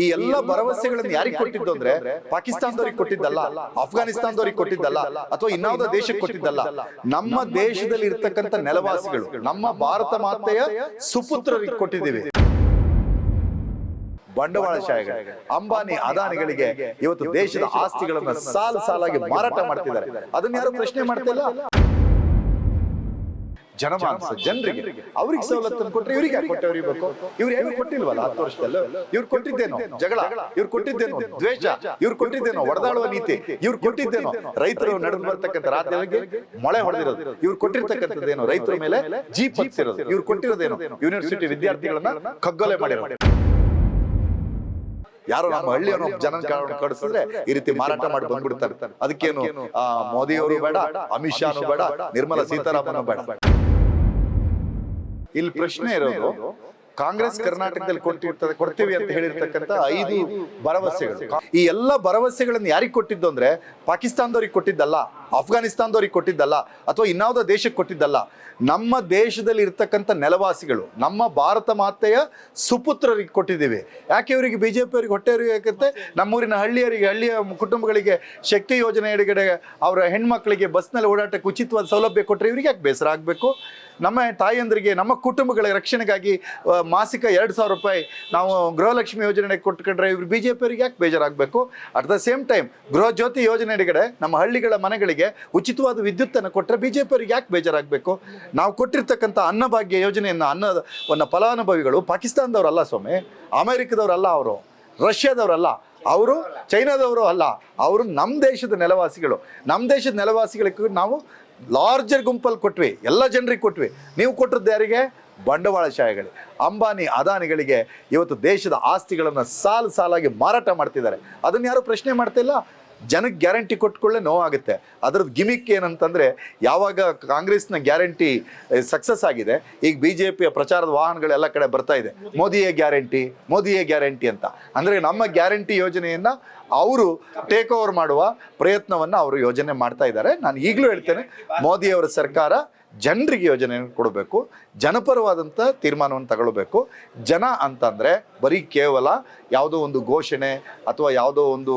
ಈ ಎಲ್ಲ ಭರವಸೆಗಳನ್ನು ಯಾರಿಗೆ ಕೊಟ್ಟಿದ್ದು ಅಂದ್ರೆ ಪಾಕಿಸ್ತಾನದವ್ರಿಗೆ ಕೊಟ್ಟಿದ್ದಲ್ಲ ಅಫ್ಘಾನಿಸ್ತಾನದವ್ರಿಗೆ ಕೊಟ್ಟಿದ್ದಲ್ಲ ಅಥವಾ ಇನ್ನಾವುದೋ ದೇಶಕ್ಕೆ ಕೊಟ್ಟಿದ್ದಲ್ಲ. ನಮ್ಮ ದೇಶದಲ್ಲಿ ಇರ್ತಕ್ಕಂಥ ನೆಲವಾಸಿಗಳು, ನಮ್ಮ ಭಾರತ ಮಾತೆಯ ಸುಪುತ್ರರಿಗೆ ಕೊಟ್ಟಿದ್ದೀವಿ. ಬಂಡವಾಳಶಾಹಿಗಳು ಅಂಬಾನಿ ಅದಾನಿಗಳಿಗೆ ಇವತ್ತು ದೇಶದ ಆಸ್ತಿಗಳನ್ನ ಸಾಲು ಸಾಲಾಗಿ ಮಾರಾಟ ಮಾಡ್ತಿದ್ದಾರೆ. ಅದನ್ನ ಯಾರು ಪ್ರಶ್ನೆ ಮಾಡ್ತಿಲ್ಲ ಜನಮಾನಸ ಜನರಿಗೆ. ಅವ್ರಿಗೆ ಸವಲತ್ತನ್ನು ಕೊಟ್ಟರೆ ಇವ್ರಿಗೆ ಯಾಕೆ ಕೊಟ್ಟೆ? ಬೇಕು ಇವ್ರು ಏನು ಕೊಟ್ಟಿಲ್ವಲ್ಲ ಹತ್ತು ವರ್ಷದಲ್ಲಿ? ಇವ್ರು ಕೊಟ್ಟಿದ್ದೇನೋ ಜಗಳ? ಇವ್ರು ಕೊಟ್ಟಿದ್ದೇನೋ? ದ್ವೇಷ? ಇವ್ರು ಕೊಟ್ಟಿದ್ದೇನೋ ಒಡೆದಾಡುವ ನೀತಿ? ಇವ್ರು ಕೊಟ್ಟಿದ್ದೇನೋ ರೈತರು ನಡೆದು ಬರ್ತಕ್ಕಂಥ ರಾಜ್ಯಗಳಿಗೆ ಮಳೆ ಹೊಡೆದಿರೋದು. ಇವ್ರು ಕೊಟ್ಟಿರ್ತಕ್ಕಂಥದ್ದೇನೋ ರೈತರ ಮೇಲೆ ಜೀಪ್ ಇರೋದು ಇವ್ರು ಕೊಟ್ಟಿರೋದೇನು ಯೂನಿವರ್ಸಿಟಿ ವಿದ್ಯಾರ್ಥಿಗಳನ್ನ ಕಗ್ಗೊಲೆ ಮಾಡಿರೋದು. ಯಾರೋ ನಮ್ಮ ಹಳ್ಳಿಯವನು ಜನ ಕಡಿಸಿದ್ರೆ ಈ ರೀತಿ ಮಾರಾಟ ಮಾಡಿ ಬಂದ್ಬಿಡ್ತಾರೆ. ಅದಕ್ಕೇನು? ಆ ಮೋದಿಯವರು ಬೇಡ ಅಮಿತ್ ಶಾ ಬೇಡ ನಿರ್ಮಲಾ ಸೀತಾರಾಮನ್ ಬೇಡ. ಇಲ್ಲಿ ಪ್ರಶ್ನೆ ಇರೋದು ಕಾಂಗ್ರೆಸ್ ಕರ್ನಾಟಕದಲ್ಲಿ ಕೊಟ್ಟಿರ್ತದೆ ಕೊಡ್ತೀವಿ ಅಂತ ಹೇಳಿರ್ತಕ್ಕಂಥ ಐದು ಭರವಸೆಗಳು. ಈ ಎಲ್ಲ ಭರವಸೆಗಳನ್ನು ಯಾರಿಗೆ ಕೊಟ್ಟಿದ್ದು ಅಂದ್ರೆ ಪಾಕಿಸ್ತಾನದವ್ರಿಗೆ ಕೊಟ್ಟಿದ್ದಲ್ಲ ಅಫ್ಘಾನಿಸ್ತಾನದವ್ರಿಗೆ ಕೊಟ್ಟಿದ್ದಲ್ಲ ಅಥವಾ ಇನ್ನಾವುದೋ ದೇಶಕ್ಕೆ ಕೊಟ್ಟಿದ್ದಲ್ಲ. ನಮ್ಮ ದೇಶದಲ್ಲಿ ಇರ್ತಕ್ಕಂಥ ನೆಲವಾಸಿಗಳು ನಮ್ಮ ಭಾರತ ಮಾತೆಯ ಸುಪುತ್ರರಿಗೆ ಕೊಟ್ಟಿದ್ದೀವಿ. ಯಾಕೆ ಇವರಿಗೆ ಬಿ ಜೆ ಪಿಯವರಿಗೆ ಹೊಟ್ಟೆಯವರಿಗೆ ಯಾಕಂತೆ? ನಮ್ಮೂರಿನ ಹಳ್ಳಿಯರಿಗೆ ಹಳ್ಳಿಯ ಕುಟುಂಬಗಳಿಗೆ ಶಕ್ತಿ ಯೋಜನೆ ಎಡಗಡೆ ಅವರ ಹೆಣ್ಮಕ್ಳಿಗೆ ಬಸ್ನಲ್ಲಿ ಓಡಾಟಕ್ಕೆ ಉಚಿತವಾದ ಸೌಲಭ್ಯ ಕೊಟ್ಟರೆ ಇವರಿಗೆ ಯಾಕೆ ಬೇಸರ ಆಗಬೇಕು? ನಮ್ಮ ತಾಯಿಯಂದ್ರಿಗೆ ನಮ್ಮ ಕುಟುಂಬಗಳ ರಕ್ಷಣೆಗಾಗಿ ಮಾಸಿಕ ಎರಡು ಸಾವಿರ ರೂಪಾಯಿ ನಾವು ಗೃಹಲಕ್ಷ್ಮಿ ಯೋಜನೆ ಕೊಟ್ಕೊಂಡ್ರೆ ಇವರು ಬಿ ಜೆ ಪಿಯವರಿಗೆ ಯಾಕೆ ಬೇಜಾರಾಗಬೇಕು? At the same time Gruha Jyothi ಯೋಜನೆ ಅಡಿಗಡೆ ನಮ್ಮ ಹಳ್ಳಿಗಳ ಮನೆಗಳಿಗೆ ಉಚಿತವಾದ ವಿದ್ಯುತ್ತನ್ನು ಕೊಟ್ಟರೆ ಬಿ ಜೆ ಪಿಯವರಿಗೆ ಯಾಕೆ ಬೇಜಾರಾಗಬೇಕು? ನಾವು ಕೊಟ್ಟಿರ್ತಕ್ಕಂಥ ಅನ್ನಭಾಗ್ಯ ಯೋಜನೆಯನ್ನು ಅನ್ನವನ್ನ ಫಲಾನುಭವಿಗಳು ಪಾಕಿಸ್ತಾನದವರಲ್ಲ ಸ್ವಾಮಿ, ಅಮೆರಿಕದವರಲ್ಲ ಅವರು, ರಷ್ಯಾದವರಲ್ಲ ಅವರು ಚೈನಾದವರು ಅಲ್ಲ, ಅವರು ನಮ್ಮ ದೇಶದ ನೆಲವಾಸಿಗಳು. ನಮ್ಮ ದೇಶದ ನೆಲವಾಸಿಗಳಿಗೂ ನಾವು ಲಾರ್ಜರ್ ಗುಂಪಲ್ಲಿ ಕೊಟ್ವಿ, ಎಲ್ಲ ಜನರಿಗೆ ಕೊಟ್ವಿ. ನೀವು ಕೊಟ್ಟದ್ದು ಯಾರಿಗೆ? ಬಂಡವಾಳಶಾಹಿಗಳು ಅಂಬಾನಿ, ಅದಾನಿಗಳಿಗೆ ಇವತ್ತು ದೇಶದ ಆಸ್ತಿಗಳನ್ನು ಸಾಲು ಸಾಲಾಗಿ ಮಾರಾಟ ಮಾಡ್ತಿದ್ದಾರೆ. ಅದನ್ನು ಯಾರು ಪ್ರಶ್ನೆ ಮಾಡ್ತಿಲ್ಲ? ಜನಕ್ಕೆ ಗ್ಯಾರಂಟಿ ಕೊಟ್ಕೊಳ್ಳೆ ನೋವಾಗುತ್ತೆ. ಅದ್ರದ್ದು ಗಿಮಿಕ್ ಏನಂತಂದರೆ, ಯಾವಾಗ ಕಾಂಗ್ರೆಸ್ನ ಗ್ಯಾರಂಟಿ ಸಕ್ಸಸ್ ಆಗಿದೆ, ಈಗ ಬಿ ಜೆ ಪಿಯ ಪ್ರಚಾರದ ವಾಹನಗಳೆಲ್ಲ ಕಡೆ ಬರ್ತಾ ಇದೆ. ಮೋದಿಯೇ ಗ್ಯಾರಂಟಿ ಮೋದಿಯೇ ಗ್ಯಾರಂಟಿ ಅಂತ. ಅಂದರೆ ನಮ್ಮ ಗ್ಯಾರಂಟಿ ಯೋಜನೆಯನ್ನು ಅವರು ಟೇಕ್ ಓವರ್ ಮಾಡುವ ಪ್ರಯತ್ನವನ್ನು ಅವರು ಯೋಜನೆ ಮಾಡ್ತಾ ಇದ್ದಾರೆ. ನಾನು ಈಗಲೂ ಹೇಳ್ತೇನೆ ಮೋದಿಯವರ ಸರ್ಕಾರ ಜನರಿಗೆ ಯೋಜನೆಯನ್ನು ಕೊಡಬೇಕು ಜನಪರವಾದಂಥ ತೀರ್ಮಾನವನ್ನು ತಗೊಳ್ಬೇಕು. ಜನ ಅಂತಂದರೆ ಬರೀ ಕೇವಲ ಯಾವುದೋ ಒಂದು ಘೋಷಣೆ ಅಥವಾ ಯಾವುದೋ ಒಂದು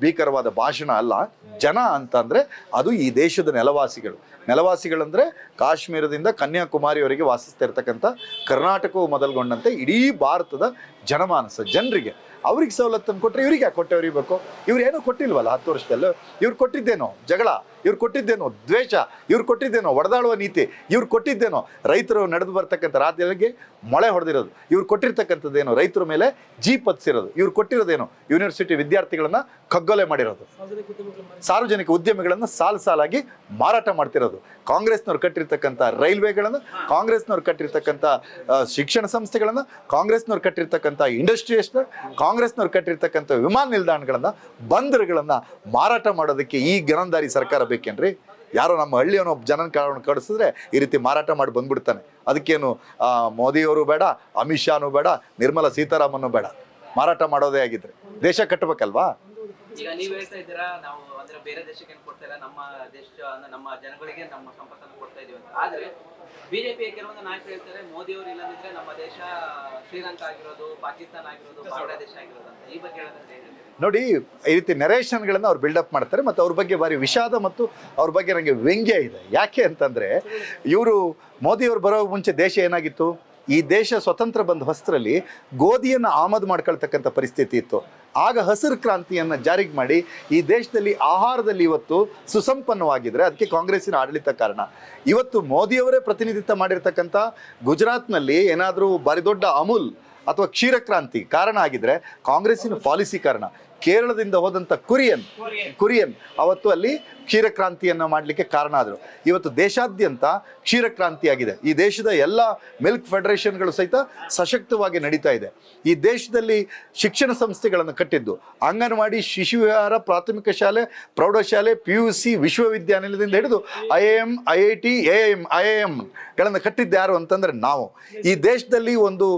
ಭೀಕರವಾದ ಭಾಷಣ ಅಲ್ಲ. ಜನ ಅಂತಂದರೆ ಅದು ಈ ದೇಶದ ನೆಲವಾಸಿಗಳು. ನೆಲವಾಸಿಗಳಂದರೆ ಕಾಶ್ಮೀರದಿಂದ ಕನ್ಯಾಕುಮಾರಿಯವರೆಗೆ ವಾಸಿಸ್ತಾ ಕರ್ನಾಟಕವು ಮೊದಲುಗೊಂಡಂತೆ ಇಡೀ ಭಾರತದ ಜನಮಾನಸ, ಜನರಿಗೆ. ಅವ್ರಿಗೆ ಸವಲತ್ತನ್ನು ಕೊಟ್ಟರೆ ಇವ್ರಿಗೆ ಯಾಕೆ ಕೊಟ್ಟೆ ಬೇಕು ಇವ್ರು ಏನೂ ಕೊಟ್ಟಿಲ್ವಲ್ಲ ಹತ್ತು ವರ್ಷದಲ್ಲೂ? ಇವ್ರು ಕೊಟ್ಟಿದ್ದೇನೋ ಜಗಳ, ಇವ್ರು ಕೊಟ್ಟಿದ್ದೇನೋ ದ್ವೇಷ, ಇವ್ರು ಕೊಟ್ಟಿದ್ದೇನೋ ಒಡೆದಾಡುವ ನೀತಿ, ಇವ್ರು ಕೊಟ್ಟಿದ್ದೇನೋ ರೈತರು ನಡೆದು ಬರ್ತಕ್ಕಂಥ ರಾಜ್ಯಗಳಿಗೆ ಮಳೆ ಹೊಡೆದಿರೋದು. ಇವ್ರು ಕೊಟ್ಟಿರ್ತಕ್ಕಂಥದ್ದೇನೋ ರೈತರ ಮೇಲೆ ಜೀಪ್ ಹತ್ಸಿರೋದು. ಇವ್ರು ಕೊಟ್ಟಿರೋದೇನು ಯೂನಿವರ್ಸಿಟಿ ವಿದ್ಯಾರ್ಥಿಗಳನ್ನ ಕಗ್ಗೊಲೆ ಮಾಡಿರೋದು. ಸಾರ್ವಜನಿಕ ಉದ್ಯಮಿಗಳನ್ನು ಸಾಲು ಸಾಲಾಗಿ ಮಾರಾಟ ಮಾಡ್ತಿರೋದು. ಕಾಂಗ್ರೆಸ್ನವ್ರು ಕಟ್ಟಿರ್ತಕ್ಕಂಥ ರೈಲ್ವೆಗಳನ್ನು, ಕಾಂಗ್ರೆಸ್ನವ್ರು ಕಟ್ಟಿರ್ತಕ್ಕಂಥ ಶಿಕ್ಷಣ ಸಂಸ್ಥೆಗಳನ್ನು, ಕಾಂಗ್ರೆಸ್ನವ್ರು ಕಟ್ಟಿರ್ತಕ್ಕಂಥ ಇಂಡಸ್ಟ್ರಿಯಸ್ನ ಕಾಂಗ್ರೆಸ್ನವ್ರು ಕಟ್ಟಿರ್ತಕ್ಕಂಥ ವಿಮಾನ ನಿಲ್ದಾಣಗಳನ್ನು, ಬಂದರುಗಳನ್ನು ಮಾರಾಟ ಮಾಡೋದಕ್ಕೆ ಈ ಗನಂದಾರಿ ಸರ್ಕಾರ ಬೇಕೇನ್ರಿ? ಯಾರೋ ನಮ್ಮ ಹಳ್ಳಿಯವನು ಒಬ್ಬ ಜನನ ಕಾರಣ ಕಳಿಸಿದ್ರೆ ಈ ರೀತಿ ಮಾರಾಟ ಮಾಡಿ ಬಂದ್ಬಿಡ್ತಾನೆ. ಅದಕ್ಕೇನು ಮೋದಿಯವರು ಬೇಡ, ಅಮಿತ್ ಶಾನು ಬೇಡ, ನಿರ್ಮಲಾ ಸೀತಾರಾಮನ್ನು ಬೇಡ. ಮಾರಾಟ ಮಾಡೋದೇ ಆಗಿದ್ರೆ. ದೇಶ ಕಟ್ಟಬೇಕಲ್ವಾ ಈಗ ನೀವ್ ಹೇಳ್ತಾ ಇದ್ದೀರಾ, ನಾವು ಅಂದ್ರೆ ಬೇರೆ ದೇಶಕ್ಕೆ ಕೊಡ್ತಾ ಇಲ್ಲ, ನಮ್ಮ ದೇಶ ನಮ್ಮ ಜನಗಳಿಗೆ ನಮ್ಮ ಸಂಪತ್ತನ್ನು ಕೊಡ್ತಾ ಇದೀವಿ ಅಂತ. ಆದ್ರೆ ಬಿಜೆಪಿಯ ಕೆಲವೊಂದು ನಾಯಕರು ಹೇಳ್ತಾರೆ, ಮೋದಿ ಅವರು ಇಲ್ಲದಿದ್ರೆ ನಮ್ಮ ದೇಶ ಶ್ರೀಲಂಕಾ ಆಗಿರೋದು, ಪಾಕಿಸ್ತಾನ ಆಗಿರೋದು, ಬಾಂಗ್ಲಾದೇಶ ಆಗಿರೋದು ಅಂತ. ಈ ಬಗ್ಗೆ ಹೇಳೋದಂದ್ರೆ ನೋಡಿ, ಈ ರೀತಿ ನೆರೇಷನ್ಗಳನ್ನು ಅವ್ರು ಬಿಲ್ಡಪ್ ಮಾಡ್ತಾರೆ ಮತ್ತು ಅವ್ರ ಬಗ್ಗೆ ಭಾರಿ ವಿಷಾದ ಮತ್ತು ಅವ್ರ ಬಗ್ಗೆ ನನಗೆ ವ್ಯಂಗ್ಯ ಇದೆ. ಯಾಕೆ ಅಂತಂದರೆ, ಇವರು ಮೋದಿಯವರು ಬರೋ ಮುಂಚೆ ದೇಶ ಏನಾಗಿತ್ತು? ಈ ದೇಶ ಸ್ವತಂತ್ರ ಬಂದ ಹೊಸರಲ್ಲಿ ಗೋಧಿಯನ್ನು ಆಮದು ಮಾಡ್ಕೊಳ್ತಕ್ಕಂಥ ಪರಿಸ್ಥಿತಿ ಇತ್ತು. ಆಗ ಹಸಿರು ಕ್ರಾಂತಿಯನ್ನು ಜಾರಿಗೆ ಮಾಡಿ ಈ ದೇಶದಲ್ಲಿ ಆಹಾರದಲ್ಲಿ ಇವತ್ತು ಸುಸಂಪನ್ನವಾಗಿದ್ದರೆ ಅದಕ್ಕೆ ಕಾಂಗ್ರೆಸ್ಸಿನ ಆಡಳಿತ ಕಾರಣ. ಇವತ್ತು ಮೋದಿಯವರೇ ಪ್ರತಿನಿಧಿತ್ವ ಮಾಡಿರ್ತಕ್ಕಂಥ ಗುಜರಾತ್ನಲ್ಲಿ ಏನಾದರೂ ಭಾರಿ ದೊಡ್ಡ ಅಮೂಲ್ ಅಥವಾ ಕ್ಷೀರಕ್ರಾಂತಿ ಕಾರಣ ಆಗಿದ್ರೆ ಕಾಂಗ್ರೆಸ್ಸಿನ ಪಾಲಿಸಿ ಕಾರಣ. ಕೇರಳದಿಂದ ಹೋದಂತ ಕುರಿಯನ್ ಕುರಿಯನ್. ಅವತ್ತು ಅಲ್ಲಿ ಕ್ಷೀರಕ್ರಾಂತಿಯನ್ನು ಮಾಡಲಿಕ್ಕೆ ಕಾರಣ ಆದರು. ಇವತ್ತು ದೇಶಾದ್ಯಂತ ಕ್ಷೀರಕ್ರಾಂತಿಯಾಗಿದೆ. ಈ ದೇಶದ ಎಲ್ಲ ಮಿಲ್ಕ್ ಫೆಡರೇಷನ್ಗಳು ಸಹಿತ ಸಶಕ್ತವಾಗಿ ನಡೀತಾ ಇದೆ. ಈ ದೇಶದಲ್ಲಿ ಶಿಕ್ಷಣ ಸಂಸ್ಥೆಗಳನ್ನು ಕಟ್ಟಿದ್ದು ಅಂಗನವಾಡಿ ಶಿಶು ವಿಹಾರ ಪ್ರಾಥಮಿಕ ಶಾಲೆ ಪ್ರೌಢಶಾಲೆ ಪಿ ಯು ಸಿ ವಿಶ್ವವಿದ್ಯಾನಿಲಯದಿಂದ ಹಿಡಿದು I A M I I T A M I A ಎಮ್ಗಳನ್ನು ಕಟ್ಟಿದ್ದು ಯಾರು ಅಂತಂದರೆ ನಾವು. ಈ ದೇಶದಲ್ಲಿ ಒಂದು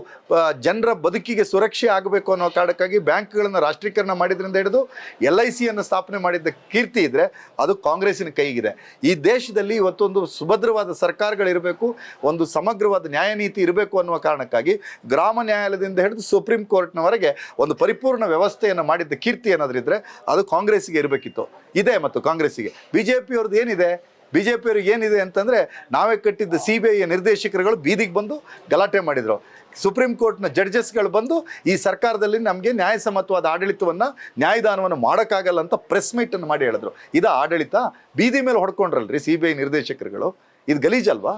ಜನರ ಬದುಕಿಗೆ ಸುರಕ್ಷೆ ಆಗಬೇಕು ಅನ್ನೋ ಕಾರಣಕ್ಕಾಗಿ ಬ್ಯಾಂಕ್ಗಳನ್ನು ರಾಷ್ಟ್ರೀಕರಣ ಮಾಡಿದ ಮಾಡಿದ್ರಿಂದ ಹಿಡಿದು ಎಲ್ ಐ ಸಿಯನ್ನು ಸ್ಥಾಪನೆ ಮಾಡಿದ್ದ ಕೀರ್ತಿ ಇದ್ರೆ ಅದು ಕಾಂಗ್ರೆಸ್ಸಿನ ಕೈಗಿದೆ. ಈ ದೇಶದಲ್ಲಿ ಇವತ್ತೊಂದು ಸುಭದ್ರವಾದ ಸರ್ಕಾರಗಳಿರಬೇಕು ಒಂದು ಸಮಗ್ರವಾದ ನ್ಯಾಯ ನೀತಿ ಇರಬೇಕು ಅನ್ನುವ ಕಾರಣಕ್ಕಾಗಿ ಗ್ರಾಮ ನ್ಯಾಯಾಲಯದಿಂದ ಹಿಡಿದು ಸುಪ್ರೀಂ ಕೋರ್ಟ್ನವರೆಗೆ ಒಂದು ಪರಿಪೂರ್ಣ ವ್ಯವಸ್ಥೆಯನ್ನು ಮಾಡಿದ್ದ ಕೀರ್ತಿ ಏನಾದ್ರಿದ್ರೆ ಅದು ಕಾಂಗ್ರೆಸ್ಸಿಗೆ ಇರಬೇಕಿತ್ತು. ಇದೆ ಮತ್ತು ಕಾಂಗ್ರೆಸ್ಸಿಗೆ. ಬಿ ಜೆ ಪಿಯವ್ರದ್ದು ಏನಿದೆ? ಬಿ ಜೆ ಪಿಯವ್ರಿಗೆ ಏನಿದೆ ಅಂತಂದರೆ ನಾವೇ ಕಟ್ಟಿದ್ದ ಸಿ ಬಿ ಐಯ ನಿರ್ದೇಶಕರುಗಳು ಬೀದಿಗೆ ಬಂದು ಗಲಾಟೆ ಮಾಡಿದರು. ಸುಪ್ರೀಂ ಕೋರ್ಟ್ನ ಜಡ್ಜಸ್ಗಳು ಬಂದು ಈ ಸರ್ಕಾರದಲ್ಲಿ ನಮಗೆ ನ್ಯಾಯಸಮ್ಮತವಾದ ಆಡಳಿತವನ್ನು, ನ್ಯಾಯದಾನವನ್ನು ಮಾಡೋಕ್ಕಾಗಲ್ಲ ಅಂತ ಪ್ರೆಸ್ ಮೀಟನ್ನು ಮಾಡಿ ಹೇಳಿದ್ರು. ಇದು ಆಡಳಿತ ಬೀದಿ ಮೇಲೆ ಹೊಡ್ಕೊಂಡ್ರಲ್ರಿ ಸಿ ಬಿ ಐ ನಿರ್ದೇಶಕರುಗಳು. ಇದು ಗಲೀಜಲ್ವಾ?